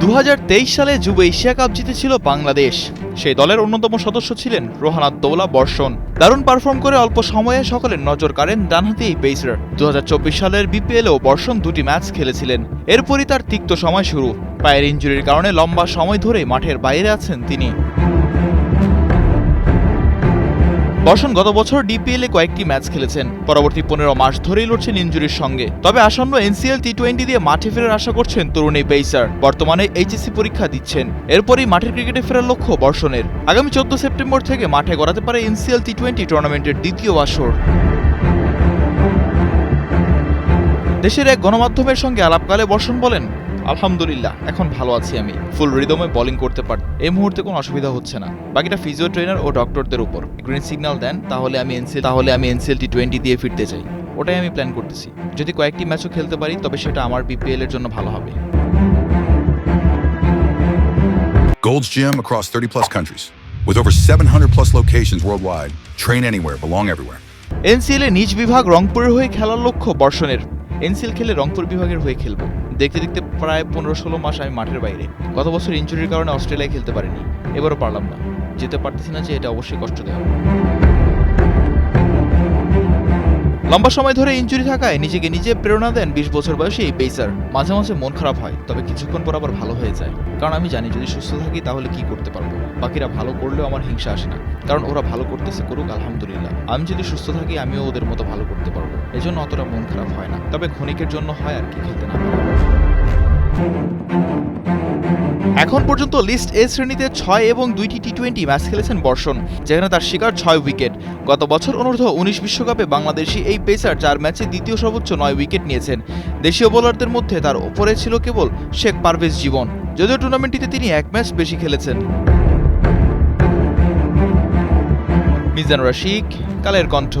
দু হাজার তেইশ সালে যুব এশিয়া কাপ জিতেছিল বাংলাদেশ। সেই দলের অন্যতম সদস্য ছিলেন রোহানাদ্দৌলা বর্ষণ। দারুণ পারফর্ম করে অল্প সময়ে সকলের নজর কাড়েন ডানহাতি এই পেসার দু সালের বিপিএলেও বর্ষণ দুটি ম্যাচ খেলেছিলেন। এরপরই তার তিক্ত সময় শুরু। পায়ের ইঞ্জুরির কারণে লম্বা সময় ধরে মাঠের বাইরে আছেন তিনি। বর্ষণ গত বছর ডিপিএল কয়েকটি ম্যাচ খেলেছেন। পরবর্তী পনেরো মাস ধরেই লড়ছেন ইঞ্জুরির সঙ্গে। তবে আসন্ন এনসিএল টি টোয়েন্টি দিয়ে মাঠে ফেরার আশা করছেন তরুণ এই পেসার বর্তমানে এইচএসসি পরীক্ষা দিচ্ছেন। এরপরই মাঠের ক্রিকেটে ফেরার লক্ষ্য বর্ষণের। আগামী চোদ্দ সেপ্টেম্বর থেকে মাঠে গড়াতে পারে এনসিএল টি টোয়েন্টি টুর্নামেন্টের দ্বিতীয় আসর। দেশের এক গণমাধ্যমের সঙ্গে আলাপকালে বর্ষণ বলেন আলহামদুলিল্লাহ এখন ভালো আছি আমি। ফুল রিদমে বোলিং করতে পার এই মুহূর্তে কোনো অসুবিধা হচ্ছে না। বাকিটা ফিজিও ট্রেনার ও ডক্টরদের উপর। গ্রিন সিগন্যাল দেন তাহলে আমি এনসিএল তাহলে আমি এনসিএল টি টোয়েন্টি দিয়ে ফিরতে চাই। ওটাই আমি প্ল্যান করতেছি। যদি কয়েকটি ম্যাচও খেলতে পারি তবে সেটা আমার বিপিএল এর জন্য ভালো হবে। Gold's Gym across 30 plus countries. With over 700 plus locations worldwide, train anywhere, belong everywhere. NCL এ নিজ বিভাগ রংপুরের হয়ে খেলার লক্ষ্য বর্ষণের। এনসিএল খেলে রংপুর বিভাগের হয়ে খেলব। দেখতে দেখতে প্রায় পনেরো ষোলো মাস আমি মাঠের বাইরে। গত বছর ইঞ্জুরির কারণে অস্ট্রেলিয়ায় খেলতে পারিনি। এবারও পারলাম না। যেতে পারতেছি না যে এটা অবশ্যই কষ্ট দেওয়া লম্বা সময় ধরে ইঞ্জুরি থাকায় নিজেকে নিজে প্রেরণা দেন বিশ বছর বয়সী এই পেসার। মাঝে মাঝে মন খারাপ হয়, তবে কিছুক্ষণ পর আবার ভালো হয়ে যায়। কারণ আমি জানি যদি সুস্থ থাকি তাহলে কি করতে পারব? বাকিরা ভালো করলেও আমার হিংসা আসে না। কারণ ওরা ভালো করতেছে করুক, আলহামদুলিল্লাহ। আমি যদি সুস্থ থাকি আমিও ওদের মতো ভালো করতে পারব। এজন্য অতটা মন খারাপ হয় না। তবে ক্ষণিকের জন্য হয় আর কি খেলতে না পারা। এখন পর্যন্ত লিস্ট এ শ্রেণীতে ছয় এবং দুইটি টি টোয়েন্টি ম্যাচ খেলেছেন বর্ষণ, যেখানে তার শিকার ছয় উইকেট গত বছর অনূর্ধ্ব উনিশ বিশ্বকাপে বাংলাদেশি এই পেসার চার ম্যাচে দ্বিতীয় সর্বোচ্চ নয় উইকেট নিয়েছেন। দেশীয় বোলারদের মধ্যে তার ওপরে ছিল কেবল শেখ পারভেজ জীবন। যদিও টুর্নামেন্টটিতে তিনি এক ম্যাচ বেশি খেলেছেন। মিজান রশিক, কালের কণ্ঠ।